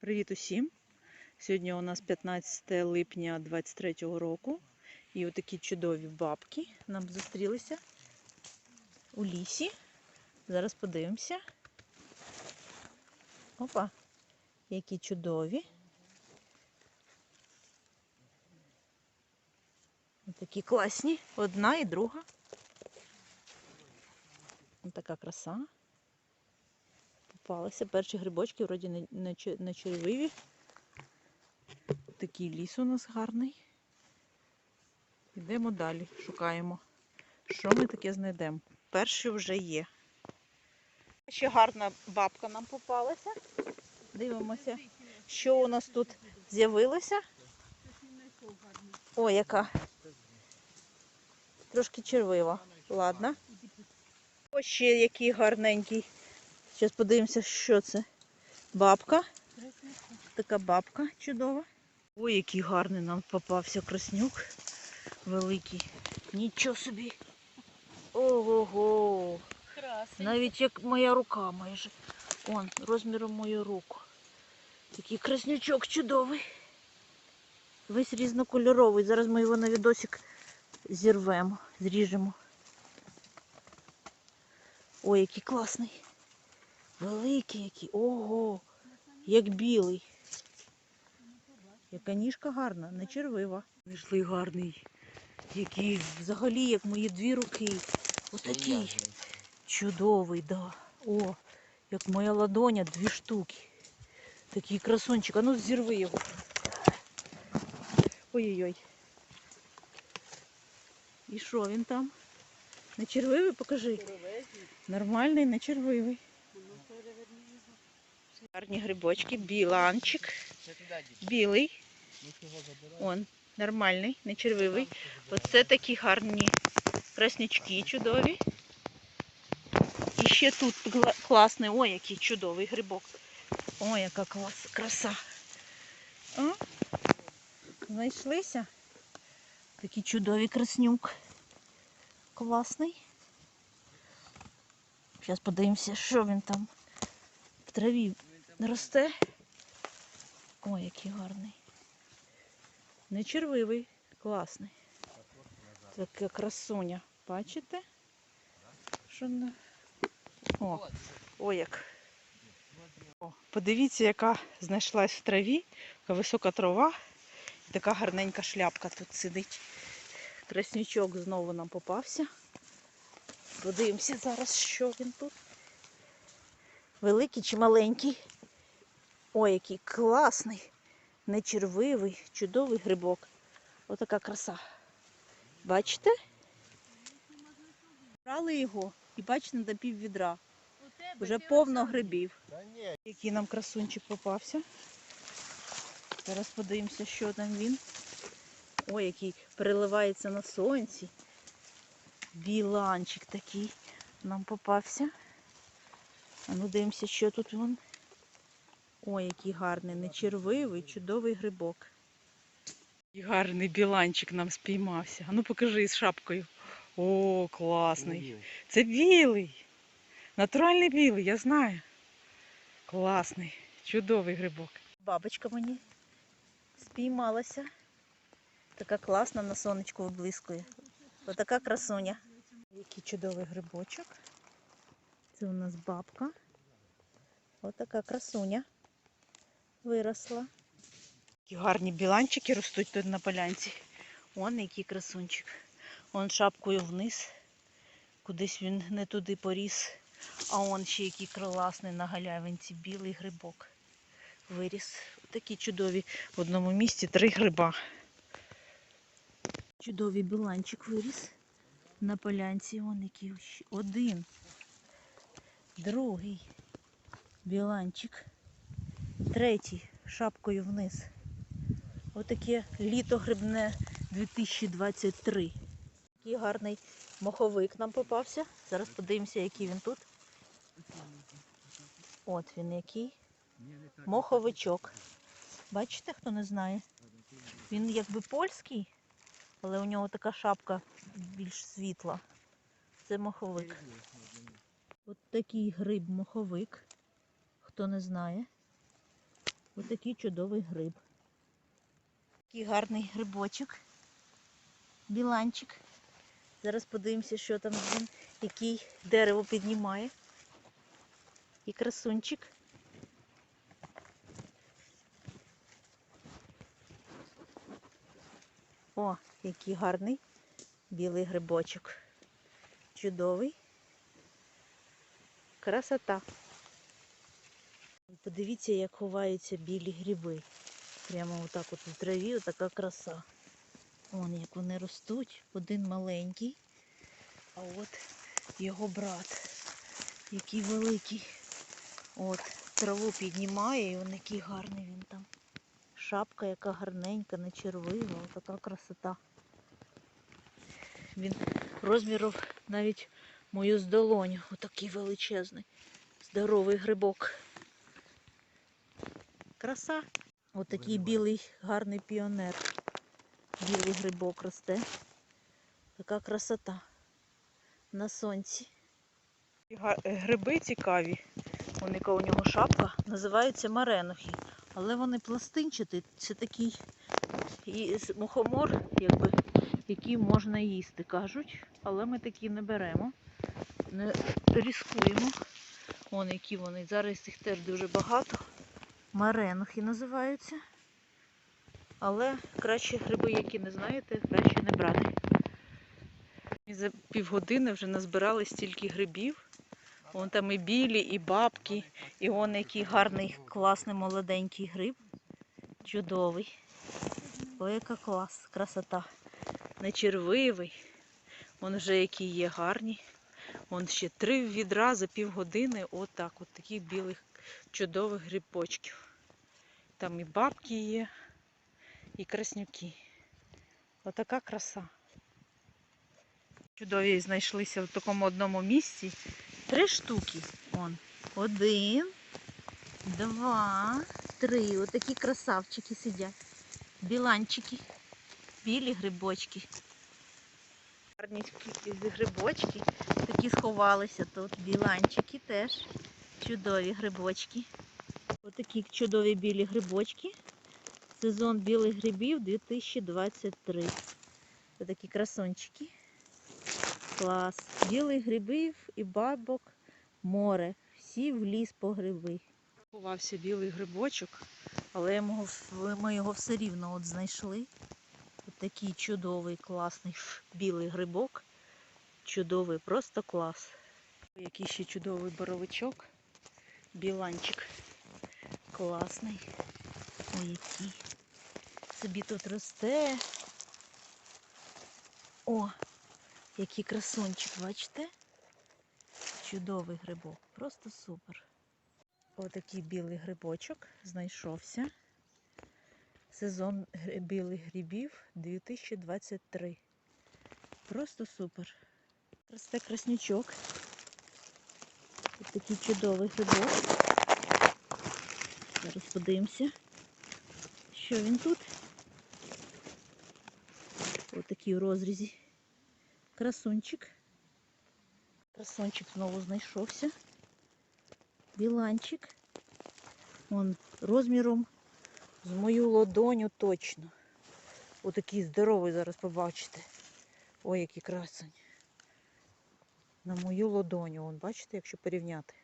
Привіт усім! Сьогодні у нас 15 липня 23 року. І отакі чудові бабки нам зустрілися у лісі. Зараз подивимося. Опа, які чудові. Такі класні. Одна і друга. Ось така краса. Попалися перші грибочки, вроді не, не, не червиві. Такий ліс у нас гарний. Йдемо далі, шукаємо, що ми таке знайдемо. Перші вже є. Ще гарна бабка нам попалася. Дивимося, що у нас тут з'явилося. О, яка. Трошки червива. Ладно. Ось ще який гарненький. Зараз подивимося, що це. Бабка. Така бабка чудова. Ой, який гарний нам попався краснюк. Великий. Нічого собі. Ого-го. Навіть як моя рука майже. Он, розміром мою руку. Такий краснючок чудовий. Весь різнокольоровий. Зараз ми його на відосик зірвемо, зріжемо. Ой, який класний. Великий який. Ого, як білий. Яка ніжка гарна, не червива. Знайшли гарний. Який взагалі, як мої дві руки. Отакий. Чудовий, да. О, як моя ладоня, дві штуки. Такий красунчик. А ну зірви його. Ой-ой-ой. І що він там? Не червивий, покажи. Нормальний, не червивий. Гарні грибочки, біланчик, білий. Он, нормальний, не червивий. Оце такі гарні краснячки чудові. І ще тут класний, ой, який чудовий грибок. Ой, яка клас, краса. О, знайшлися. Такий чудовий краснюк. Класний. Зараз подивимося, що він там траві росте. Ой, який гарний. Не червивий, класний. Така красуня. Бачите? Що на... О, о, як. О, подивіться, яка знайшлась в траві, яка висока трава. І така гарненька шляпка тут сидить. Краснючок знову нам попався. Подивимося зараз, що він тут. Великий чи маленький. Ой, який класний, нечервивий, чудовий грибок. Отака краса. Бачите? Брали його і бачите, до пів відра. Вже повно грибів. Який нам красунчик попався. Зараз подивимося, що там він. Ой, який переливається на сонці. Біланчик такий нам попався. А ну дивимося, що тут він. Ой, який гарний, не червивий, чудовий грибок. Гарний біланчик нам спіймався. А ну покажи з шапкою. О, класний. Це білий. Натуральний білий, я знаю. Класний, чудовий грибок. Бабочка мені спіймалася. Така класна на сонечку виблискує. Отака красуня. Який чудовий грибочок. Це у нас бабка. Отака красуня виросла. Які гарні біланчики ростуть тут на полянці. Он який красунчик. Он шапкою вниз. Кудись він не туди поріс. А он ще який класний на галявинці білий грибок. Виріс. Такі чудові в одному місці три гриба. Чудовий біланчик виріс на полянці. Вон який один. Другий біланчик. Третій шапкою вниз. Отаке літо грибне 2023. Такий гарний моховик нам попався. Зараз подивимося, який він тут. От він який. Моховичок. Бачите, хто не знає? Він якби польський, але у нього така шапка більш світла. Це моховик. От такий гриб моховик. Хто не знає. Ось такий чудовий гриб. Такий гарний грибочок. Біланчик. Зараз подивимося, що там він, який дерево піднімає. І красунчик. О, який гарний білий грибочок. Чудовий. Красота. Подивіться, як ховаються білі гриби. Прямо отак от в траві, отака краса. Вон як вони ростуть. Один маленький, а от його брат, який великий. От, траву піднімає, і він який гарний він там. Шапка, яка гарненька, не червива, така красота. Він розміром навіть мою з долоню. Отакий величезний, здоровий грибок. Краса. Отакий білий гарний піонер. Білий грибок росте. Така красота на сонці. Гриби цікаві. Вон у нього шапка. Називаються маренохи. Але вони пластинчаті. Це такий мухомор, якби, який можна їсти, кажуть. Але ми такі не беремо. Не ризикуємо. Вон які вони. Зараз їх теж дуже багато. Маренохи називаються. Але краще гриби, які не знаєте, краще не брати. І за півгодини вже назбирали стільки грибів. Вон там і білі, і бабки, і вон який гарний, класний молоденький гриб. Чудовий. Ой, яка клас, красота. Не червивий. Вон вже які є гарні. Вон ще три відра за півгодини. Отак, от таких білих чудових грибочків. Там і бабки є, і краснюки. Отака краса. Чудові знайшлися в такому одному місці. Три штуки. Вон. Один, два, три. Отакі красавчики сидять. Біланчики. Білі грибочки. Гарні грибочки. Такі сховалися тут. Біланчики теж. Чудові грибочки. Отакі чудові білі грибочки. Сезон білих грибів 2023. Отакі красончики. Клас. Білих грибів і бабок море. Всі в ліс по гриби. Ховався білий грибочок, але ми його все рівно от знайшли. Такий чудовий, класний білий грибок. Чудовий, просто клас. Який ще чудовий боровичок. Біланчик. Класний. Ой, який. Собі тут росте. О, який красунчик, бачите? Чудовий грибок, просто супер. Отакий білий грибочок знайшовся. Сезон білих грибів 2023. Просто супер. Росте краснючок. Ось такий чудовий грибок. Зараз подивимося, що він тут. Ось такий у розрізі. Красунчик. Красунчик знову знайшовся. Біланчик. Он розміром з мою ладоню точно. Отакий здоровий зараз побачите. Ой, який красень. На мою ладоню, вон, бачите, якщо порівняти.